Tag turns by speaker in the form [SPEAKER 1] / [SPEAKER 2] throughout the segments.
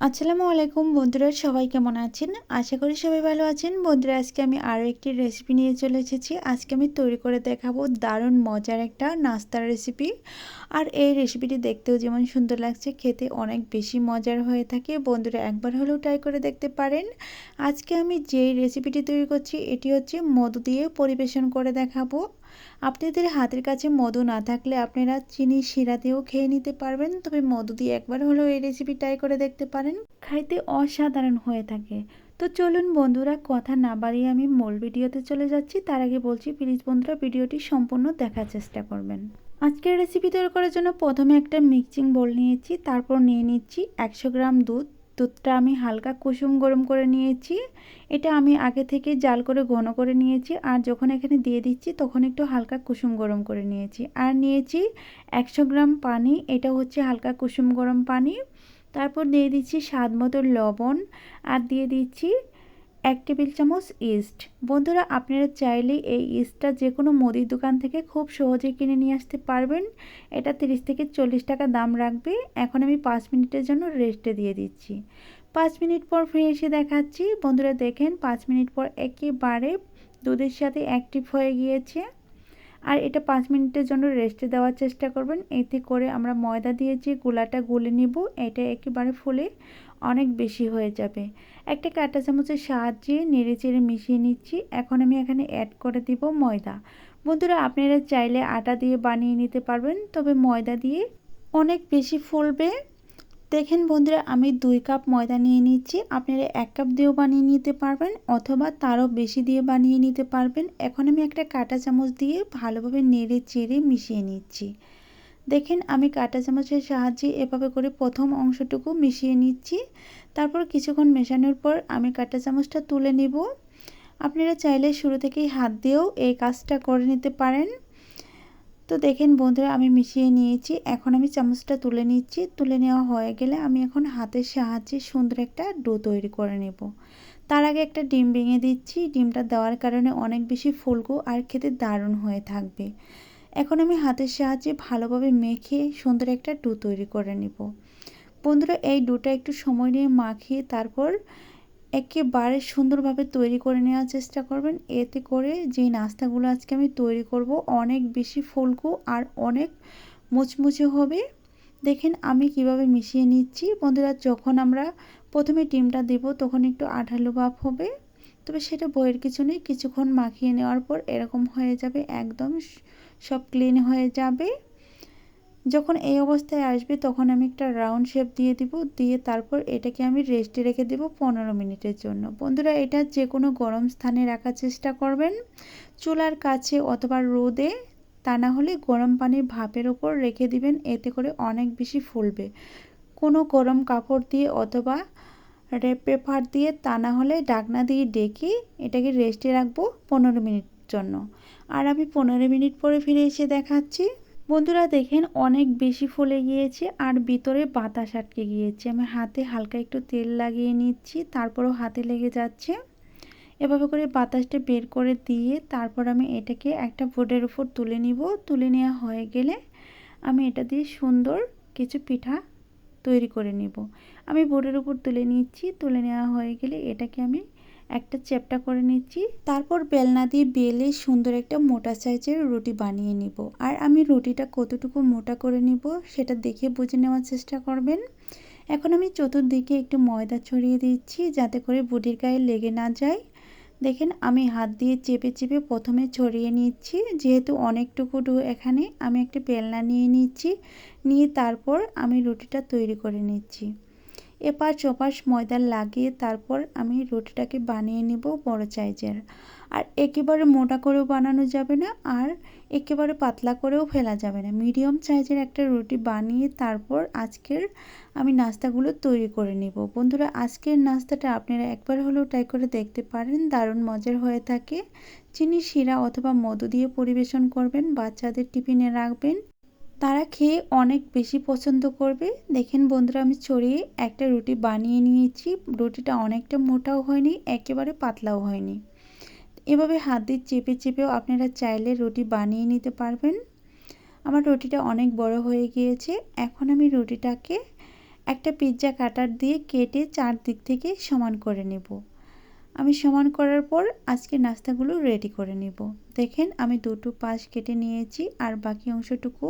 [SPEAKER 1] আসসালামু আলাইকুম বন্ধুরা, সবাই কেমন আছেন? আশা করি সবাই ভালো আছেন। বন্ধুরা, আজকে আমি আরও একটি রেসিপি নিয়ে চলে এসেছি। আজকে আমি তৈরি করে দেখাবো দারুণ মজার একটা নাস্তার রেসিপি আর এই রেসিপিটি দেখতেও যেমন সুন্দর লাগছে, খেতে অনেক বেশি মজার হয়ে থাকে। বন্ধুরা, একবার হলেও ট্রাই করে দেখতে পারেন। আজকে আমি যেই রেসিপিটি তৈরি করছি, এটি হচ্ছে মধু দিয়ে পরিবেশন করে দেখাবো। আপনাদের হাতের কাছে মধু না থাকলে আপনারা চিনি শিরা দিয়েও খেয়ে নিতে পারবেন। তবে মধু দিয়ে একবার হলেও এই রেসিপি ট্রাই করে দেখতে পারেন। খাইতে অসাধারণ হয়ে থাকে। তো চলুন বন্ধুরা, কথা না বাড়িয়ে আমি মূল ভিডিওতে চলে যাচ্ছি। তার আগে বলছি প্লিজ বন্ধুরা, ভিডিওটি সম্পূর্ণ দেখার চেষ্টা করবেন। আজকের রেসিপি তৈরি করার জন্য প্রথমে একটা মিক্সিং বোল নিয়েছি, তারপর নিয়ে নিচ্ছি একশো গ্রাম দুধ দুধটা আমি হালকা কুসুম গরম করে নিয়েছি। এটা আমি আগে থেকে জাল করে ঘন করে নিয়েছি আর যখন এখানে দিয়ে দিচ্ছি তখন একটু হালকা কুসুম গরম করে নিয়েছি। আর নিয়েছি একশো গ্রাম পানি, এটা হচ্ছে হালকা কুসুম গরম পানি। তারপর দিয়ে দিচ্ছি স্বাদ মতো লবণ আর দিয়ে দিচ্ছি এক টেবিল চামচ ইস্ট বন্ধুরা, আপনারা চাইলে এই ইস্টটা যে কোনো মুদির দোকান থেকে খুব সহজে কিনে নিয়ে আসতে পারবেন। এটা তিরিশ থেকে চল্লিশ টাকা দাম রাখবে। এখন আমি পাঁচ মিনিটের জন্য রেস্টে দিয়ে দিচ্ছি। পাঁচ মিনিট পর ফিরে এসে দেখাচ্ছি। বন্ধুরা, দেখেন পাঁচ মিনিট পর একেবারে দুধের সাথে অ্যাক্টিভ হয়ে গিয়েছে। আর এটা পাঁচ মিনিটের জন্য রেস্টে দেওয়ার চেষ্টা করবেন। এতে করে আমরা ময়দা দিয়ে যে গোলাটা গুলে নিব, এটা একেবারে ফুলে অনেক বেশি হয়ে যাবে। একটা কাঁটা চামচের সাহায্যে নেড়ে চেড়ে মিশিয়ে নিচ্ছি। এখন আমি এখানে অ্যাড করে দিব ময়দা। বন্ধুরা, আপনারা চাইলে আটা দিয়ে বানিয়ে নিতে পারবেন, তবে ময়দা দিয়ে অনেক বেশি ফুলবে। দেখেন বন্ধুরা, আমি দুই কাপ ময়দা নিয়ে নিচ্ছি। আপনারা এক কাপ দিয়েও বানিয়ে নিতে পারবেন, অথবা তারও বেশি দিয়ে বানিয়ে নিতে পারবেন। এখন আমি একটা কাঁটা চামচ দিয়ে ভালোভাবে নেড়ে চেড়ে মিশিয়ে নিচ্ছি। দেখেন, আমি কাঁটা চামচের সাহায্যে এভাবে করে প্রথম অংশটুকু মিশিয়ে নিচ্ছি। তারপর কিছুক্ষণ মেশানোর পর আমি কাঁটা চামচটা তুলে নিব। আপনারা চাইলে শুরু থেকেই হাত দিয়েও এই কাজটা করে নিতে পারেন। তো দেখেন বন্ধুরা, আমি মিশিয়ে নিয়েছি। এখন আমি চামচটা তুলে নিচ্ছি। তুলে নেওয়া হয়ে গেলে আমি এখন হাতের সাহায্যে সুন্দর একটা ডো তৈরি করে নেব। তার আগে একটা ডিম ভেঙে দিচ্ছি। ডিমটা দেওয়ার কারণে অনেক বেশি ফুলকো আর খেতে দারুণ হয়ে থাকবে। এখন আমি হাতের সাহায্যে ভালোভাবে মেখে সুন্দর একটা ডু তৈরি করে নেব। বন্ধুরা, এই ডুটা একটু সময় নিয়ে মাখিয়ে তারপর একেবারে সুন্দরভাবে তৈরি করে নেওয়ার চেষ্টা করবেন। এতে করে যে নাস্তাগুলো আজকে আমি তৈরি করব, অনেক বেশি ফুলকো আর অনেক মুচমুচে হবে। দেখেন আমি কীভাবে মিশিয়ে নিচ্ছি। বন্ধুরা, যখন আমরা প্রথমে ডিমটা দেব, তখন একটু আঠালো ভাব হবে। তবে সেটা বইয়ের কিছু নেই, কিছুক্ষণ মাখিয়ে নেওয়ার পর এরকম হয়ে যাবে একদম সব ক্লিন হয়ে যাবে। যখন এই অবস্থায় আসবে, তখন আমি একটা রাউন্ড শেপ দিয়ে দিব, দিয়ে তারপর এটাকে আমি রেস্টে রেখে দেব পনেরো মিনিটের জন্য। বন্ধুরা, এটা যে কোনো গরম স্থানে রাখার চেষ্টা করবেন। চুলার কাছে অথবা রোদে, তা না হলে গরম পানির ভাপের ওপর রেখে দিবেন, এতে করে অনেক বেশি ফুলবে। কোনো গরম কাপড় দিয়ে অথবা রেপ পেপার দিয়ে, তা না হলে ডাকনা দিয়ে ডেকে এটাকে রেস্টে রাখব পনেরো মিনিট জন্য। আর আমি পনেরো মিনিট পরে ফিরে এসে দেখাচ্ছি। বন্ধুরা, দেখেন অনেক বেশি ফুলে গিয়েছে আর ভিতরে বাতাস আটকে গিয়েছে। আমি হাতে হালকা একটু তেল লাগিয়ে নিচ্ছি, তারপরও হাতে লেগে যাচ্ছে। এভাবে করে বাতাসটা বের করে দিয়ে তারপর আমি এটাকে একটা বোর্ডের উপর তুলে নিব। তুলে নেওয়া হয়ে গেলে আমি এটা দিয়ে সুন্দর কিছু পিঠা তৈরি করে নিব। আমি বোর্ডের উপর তুলে নিচ্ছি। তুলে নেওয়া হয়ে গেলে এটাকে আমি একটা চ্যাপটা করে নিচ্ছি। তারপর বেলনা দিয়ে বেলে সুন্দর একটা মোটা সাইজের রুটি বানিয়ে নিব। আর আমি রুটিটা কতটুকু মোটা করে নিব সেটা দেখে বুঝে নেওয়ার চেষ্টা করবেন। এখন আমি চতুর্দিকে একটু ময়দা ছড়িয়ে দিচ্ছি যাতে করে বুটির গায়ে লেগে না যায়। দেখেন আমি হাত দিয়ে চেপে চেপে প্রথমে ছড়িয়ে নিচ্ছি। যেহেতু অনেকটুকু ডো এখানে আমি একটা বেলনা নিয়ে নিচ্ছি। নিয়ে তারপর আমি রুটিটা তৈরি করে নিচ্ছি। এপাশ ওপাশ ময়দা লাগিয়ে তারপর আমি রুটিটাকে বানিয়ে নিব বড় সাইজের। আর একেবারে মোটা করেও বানানো যাবে না, আর একেবারে পাতলা করেও ফেলা যাবে না। মিডিয়াম সাইজের একটা রুটি বানিয়ে তারপর আজকের আমি নাস্তাগুলো তৈরি করে নিব। বন্ধুরা, আজকের নাস্তাটা আপনারা একবার হলেও ট্রাই করে দেখতে পারেন। দারুণ মজার হয়ে থাকে। চিনি শিরা অথবা মধু দিয়ে পরিবেশন করবেন, বাচ্চাদের টিফিনে রাখবেন। তারা খেয়ে অনেক বেশি পছন্দ করবে। দেখেন বন্ধুরা, আমি ছড়িয়ে একটা রুটি বানিয়ে নিয়েছি। রুটিটা অনেকটা মোটাও হয়নি, একেবারে পাতলাও হয়নি। এভাবে হাত দিয়ে চেপে চেপেও আপনারা চাইলে রুটি বানিয়ে নিতে পারবেন। আমার রুটিটা অনেক বড় হয়ে গিয়েছে। এখন আমি রুটিটাকে একটা পিৎজা কাটার দিয়ে কেটে চারদিক থেকে সমান করে নেব। আমি সমান করার পর আজকে নাস্তাগুলো রেডি করে নেব। দেখেন আমি দুটো পাশ কেটে নিয়েছি আর বাকি অংশটুকু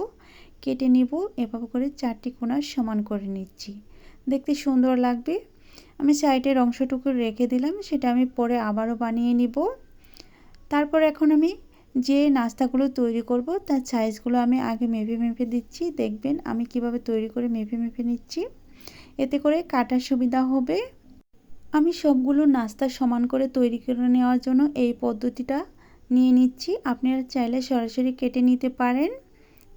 [SPEAKER 1] কেটে নিব। এভাবে করে চারটি কোনা সমান করে নিচ্ছি। দেখতে সুন্দর লাগবে। আমি সাইডের অংশটুকু রেখে দিলাম, সেটা আমি পরে আবারও বানিয়ে নিব। তারপর এখন আমি যে নাস্তাগুলো তৈরি করব, তার সাইজগুলো আমি আগে মেপে মেপে দিচ্ছি। দেখবেন আমি কীভাবে তৈরি করে মেপে মেপে নিচ্ছি। এতে করে কাটার সুবিধা হবে। আমি সবগুলো নাস্তা সমান করে তৈরি করে নেওয়ার জন্য এই পদ্ধতিটা নিয়ে নিচ্ছি। আপনারা চাইলে সরাসরি কেটে নিতে পারেন।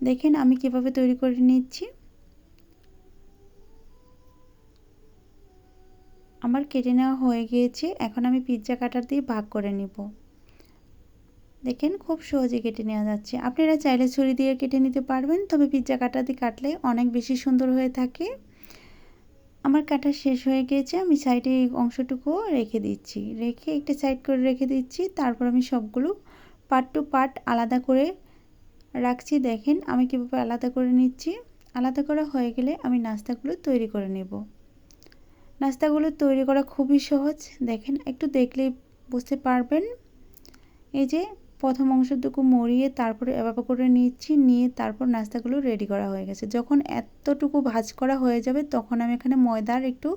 [SPEAKER 1] দেখেন আমি কীভাবে তৈরি করে নিচ্ছি। আমার কেটে নেওয়া হয়ে গিয়েছে। এখন আমি পিৎজা কাটার দিয়ে ভাগ করে নিব। দেখেন খুব সহজে কেটে নেওয়া যাচ্ছে। আপনারা চাইলে ছুরি দিয়ে কেটে নিতে পারবেন, তবে পিৎজা কাটা দিয়ে কাটলে অনেক বেশি সুন্দর হয়ে থাকে। আমার কাটা শেষ হয়ে গিয়েছে আমি সাইডে এই অংশটুকু রেখে দিচ্ছি। রেখে একটা সাইড করে রেখে দিচ্ছি, তারপর আমি সবগুলো পার্ট টু পার্ট আলাদা করে রাখছি। দেখেন আমি কীভাবে আলাদা করে নিচ্ছি। আলাদা করা হয়ে গেলে আমি নাস্তাগুলো তৈরি করে নেব। নাস্তাগুলো তৈরি করা খুবই সহজ। দেখেন, একটু দেখলেই বুঝতে পারবেন। এই যে প্রথম অংশটুকু মরিয়ে তারপরে এভাবে করে নিচ্ছি, নিয়ে তারপর নাস্তাগুলো রেডি করা হয়ে গেছে। যখন এতটুকু ভাজ করা হয়ে যাবে, তখন আমি এখানে ময়দার একটু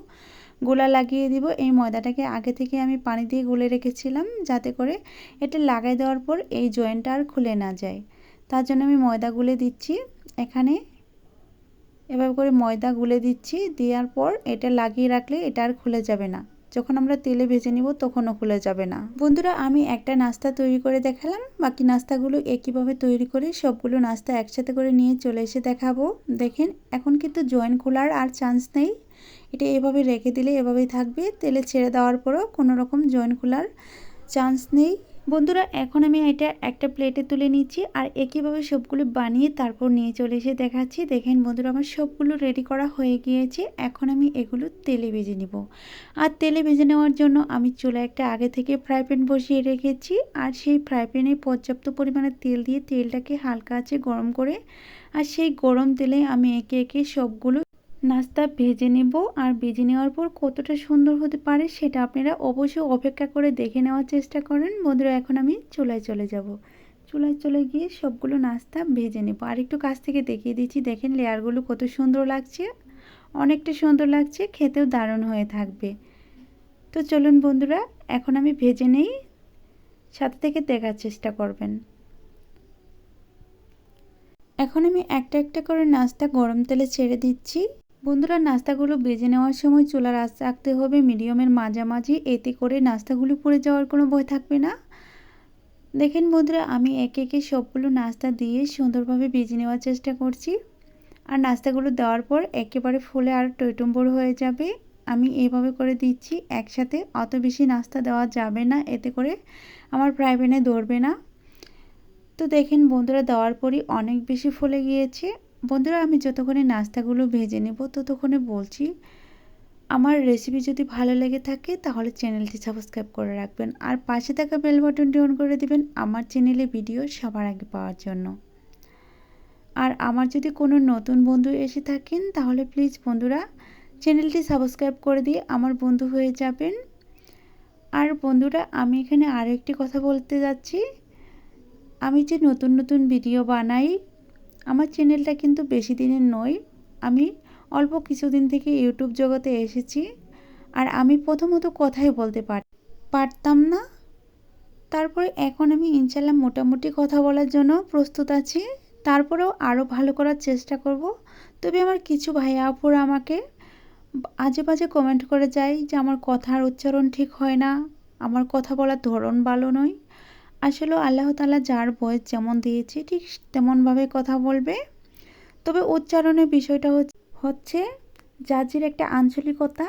[SPEAKER 1] গোলা লাগিয়ে দিব। এই ময়দাটাকে আগে থেকে আমি পানি দিয়ে গুলে রেখেছিলাম যাতে করে এটা লাগাই দেওয়ার পর এই জয়েন্টটা আর খুলে না যায়। তার জন্য আমি ময়দা গুলে দিচ্ছি। এখানে এভাবে করে ময়দা গুলে দিচ্ছি, দেওয়ার পর এটা লাগিয়ে রাখলে এটা আর খুলে যাবে না। যখন আমরা তেলে ভেজে নিব তখনও খুলে যাবে না। বন্ধুরা, আমি একটা নাস্তা তৈরি করে দেখালাম। বাকি নাস্তাগুলো একইভাবে তৈরি করে সবগুলো নাস্তা একসাথে করে নিয়ে চলে এসে দেখাবো। দেখেন, এখন কিন্তু জয়েন খোলার আর চান্স নেই। এটা এভাবে রেখে দিলে এভাবেই থাকবে। তেলে ছেড়ে দেওয়ার পরও কোনো রকম জয়েন খোলার চান্স নেই। বন্ধুরা, এখন আমি এটা একটা প্লেটে তুলে নিচ্ছি আর একইভাবে সবগুলো বানিয়ে তারপর নিয়ে চলে এসে দেখাচ্ছি। দেখেন বন্ধুরা, আমার সবগুলো রেডি করা হয়ে গিয়েছে। এখন আমি এগুলো তেলে ভেজে নিব। আর তেলে ভেজে নেওয়ার জন্য আমি চুলা একটা আগে থেকে ফ্রাই প্যান বসিয়ে রেখেছি। আর সেই ফ্রাই প্যানে পর্যাপ্ত পরিমাণে তেল দিয়ে তেলটাকে হালকা আছে গরম করে। আর সেই গরম তেলে আমি একে একে সবগুলো নাস্তা ভেজে নেব আর ভেজে নেওয়ার পর কতটা সুন্দর হতে পারে সেটা আপনারা অবশ্যই অপেক্ষা করে দেখে নেওয়ার চেষ্টা করেন। বন্ধুরা, এখন আমি চুলায় চলে যাব। চুলায় চলে গিয়ে সবগুলো নাস্তা ভেজে নেব। আর একটু কাছ থেকে দেখিয়ে দিচ্ছি, দেখেন লেয়ারগুলো কত সুন্দর লাগছে। অনেকটা সুন্দর লাগছে, খেতেও দারুণ হয়ে থাকবে। তো চলুন বন্ধুরা, এখন আমি ভেজে নেই, সাথে থেকে দেখার চেষ্টা করবেন। এখন আমি একটা একটা করে নাস্তা গরম তেলে ছেড়ে দিচ্ছি। বন্ধুরা, নাস্তাগুলো বেজে নেওয়ার সময় চুলার আঁচ রাখতে হবে। মিডিয়ামের মাঝামাঝি এতে করে নাস্তাগুলো পড়ে যাওয়ার কোনো ভয় থাকবে না। দেখেন বন্ধুরা, আমি একে একে সবগুলো নাস্তা দিয়ে সুন্দরভাবে বেজে নেওয়ার চেষ্টা করছি। আর নাস্তাগুলো দেওয়ার পর একেবারে ফুলে আর টৈটম্বর হয়ে যাবে। আমি এইভাবে করে দিচ্ছি, একসাথে অত বেশি নাস্তা দেওয়া যাবে না। এতে করে আমার ফ্রাই প্যানে ধরবে না। তো দেখেন বন্ধুরা, দেওয়ার পরই অনেক বেশি ফুলে গিয়েছে। বন্ধুরা, আমি যতক্ষণে নাস্তাগুলো ভেজে নেব, ততক্ষণে বলছি, আমার রেসিপি যদি ভালো লেগে থাকে, তাহলে চ্যানেলটি সাবস্ক্রাইব করে রাখবেন। আর পাশে থাকা বেল বাটনটি অন করে দিবেন আমার চ্যানেলে ভিডিও সবার আগে পাওয়ার জন্য। আর আমার যদি কোনো নতুন বন্ধু এসে থাকেন, তাহলে প্লিজ বন্ধুরা চ্যানেলটি সাবস্ক্রাইব করে দিয়ে আমার বন্ধু হয়ে যাবেন। আর বন্ধুরা, আমি এখানে আরও একটি কথা বলতে যাচ্ছি। আমি যে নতুন নতুন ভিডিও বানাই আমার চ্যানেলটা কিন্তু বেশি দিনের নয়। আমি অল্প কিছুদিন থেকে ইউটিউব জগতে এসেছি। আর আমি প্রথমত কথাই বলতে পারতাম না। তারপরে এখন আমি ইনশাল্লাহ মোটামুটি কথা বলার জন্য প্রস্তুত আছি। তারপরেও আরও ভালো করার চেষ্টা করব। তবে আমার কিছু ভাইয়া আপুরা আমাকে আজে বাজে কমেন্ট করে যায় যে, আমার কথার উচ্চারণ ঠিক হয় না। আমার কথা বলার ধরন ভালো নয়। আসলে আল্লাহ তালা যার বয়স যেমন দিয়েছে, ঠিক তেমনভাবে কথা বলবে। তবে উচ্চারণের বিষয়টা হচ্ছে জাজির একটা আঞ্চলিকতা।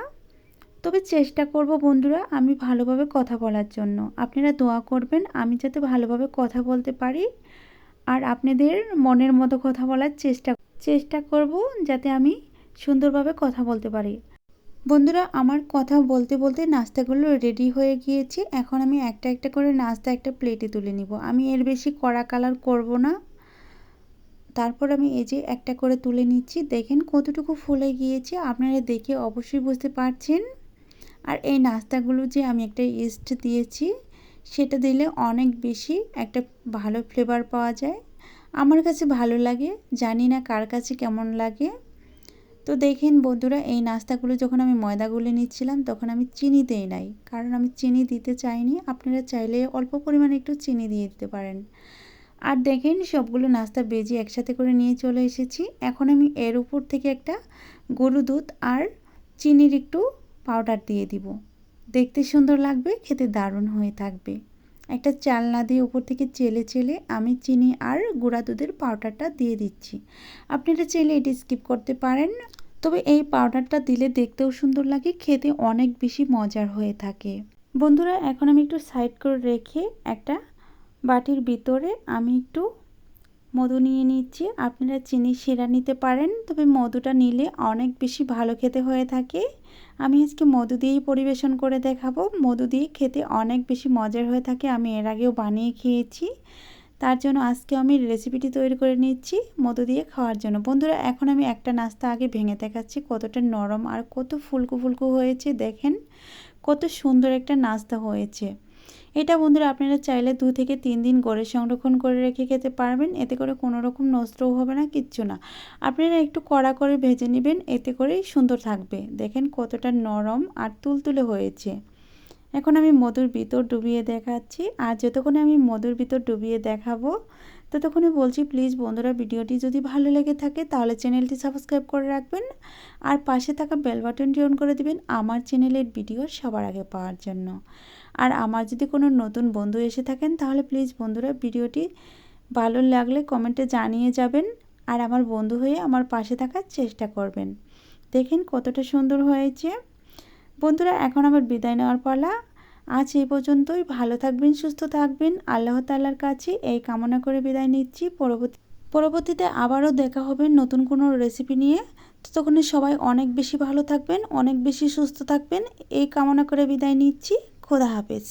[SPEAKER 1] তবে চেষ্টা করব বন্ধুরা আমি ভালোভাবে কথা বলার জন্য। আপনারা দোয়া করবেন আমি যাতে ভালোভাবে কথা বলতে পারি। আর আপনাদের মনের মতো কথা বলার চেষ্টা চেষ্টা করব যাতে আমি সুন্দরভাবে কথা বলতে পারি। বন্ধুরা, আমার কথা বলতে বলতে নাস্তাগুলো রেডি হয়ে গিয়েছে। এখন আমি একটা একটা করে নাস্তা একটা প্লেটে তুলে নিব। আমি এর বেশি কড়া কালার করব না। তারপর আমি এই যে একটা করে তুলে নিচ্ছি। দেখেন কতটুকু ফুলে গিয়েছে। আপনারা দেখে অবশ্যই বুঝতে পারছেন। আর এই নাস্তাগুলো যে আমি একটা ইস্ট দিয়েছি, সেটা দিলে অনেক বেশি একটা ভালো ফ্লেভার পাওয়া যায়। আমার কাছে ভালো লাগে। জানি না কার কাছে কেমন লাগে। তো দেখেন বন্ধুরা, এই নাস্তাগুলো যখন আমি ময়দাগুলো নিচ্ছিলাম, তখন আমি চিনি দেই নাই। কারণ আমি চিনি দিতে চাইনি। আপনারা চাইলে অল্প পরিমাণে একটু চিনি দিয়ে দিতে পারেন। আর দেখেন, সবগুলো নাস্তা বেজে একসাথে করে নিয়ে চলে এসেছি। এখন আমি এর উপর থেকে একটা গরু দুধ আর চিনির একটু পাউডার দিয়ে দিব। দেখতে সুন্দর লাগবে, খেতে দারুণ হয়ে থাকবে। একটা চালনা দিয়ে উপর থেকে চেলে চেলে আমি চিনি আর গুঁড়া দুধের পাউডারটা দিয়ে দিচ্ছি। আপনারা চাইলে এটি স্কিপ করতে পারেন। তবে এই পাউডারটা দিলে দেখতেও সুন্দর লাগে, খেতে অনেক বেশি মজার হয়ে থাকে। বন্ধুরা, এখন আমি একটু সাইড করে রেখে একটা বাটির ভিতরে আমি একটু মধু নিয়ে নিচ্ছি। আপনারা চিনি সেরা নিতে পারেন, তবে মধুটা নিলে অনেক বেশি ভালো খেতে হয়ে থাকে। আমি আজকে মধু দিয়েই পরিবেশন করে দেখাবো। মধু দিয়ে খেতে অনেক বেশি মজার হয়ে থাকে, আমি এর আগেও বানিয়ে খেয়েছি। তার জন্য আজকে আমি রেসিপিটি তৈরি করে নিচ্ছি মধু দিয়ে খাওয়ার জন্য। বন্ধুরা, এখন আমি একটা নাস্তা আগে ভেঙে দেখাচ্ছি, কতটা নরম আর কত ফুলকু ফুলকু হয়েছে। দেখেন, কত সুন্দর একটা নাস্তা হয়েছে। এটা বন্ধুরা আপনারা চাইলে দু থেকে তিন দিন গড়ে সংরক্ষণ করে রেখে খেতে পারবেন। এতে করে কোনো রকম নষ্টও হবে না, কিচ্ছু না। আপনারা একটু কড়া করে ভেজে নেবেন, এতে করেই সুন্দর থাকবে। দেখেন কতটা নরম আর তুলতুলে হয়েছে। এখন আমি মধুর ভিতর ডুবিয়ে দেখাচ্ছি। আর যতক্ষণে আমি মধুর ভিতর ডুবিয়ে দেখাবো, ততক্ষণে বলছি, প্লিজ বন্ধুরা, ভিডিওটি যদি ভালো লেগে থাকে, তাহলে চ্যানেলটি সাবস্ক্রাইব করে রাখবেন। আর পাশে থাকা বেল বাটনটি অন করে দিবেন, আমার চ্যানেলের ভিডিও সবার আগে পাওয়ার জন্য। আর আমার যদি কোনো নতুন বন্ধু এসে থাকেন, তাহলে প্লিজ বন্ধুরা ভিডিওটি ভালো লাগলে কমেন্টে জানিয়ে যাবেন আর আমার বন্ধু হয়ে আমার পাশে থাকার চেষ্টা করবেন। দেখেন কতটা সুন্দর হয়েছে। বন্ধুরা, এখন আমার বিদায় নেওয়ার পালা। আজ এই পর্যন্তই। ভালো থাকবেন, সুস্থ থাকবেন। আল্লাহ তাল্লার কাছে এই কামনা করে বিদায় নিচ্ছি। পরবর্তী, পরবর্তীতে আবারও দেখা হবে নতুন কোনো রেসিপি নিয়ে। ততক্ষণে সবাই অনেক বেশি ভালো থাকবেন, অনেক বেশি সুস্থ থাকবেন। এই কামনা করে বিদায় নিচ্ছি। খোদা হাফেজ।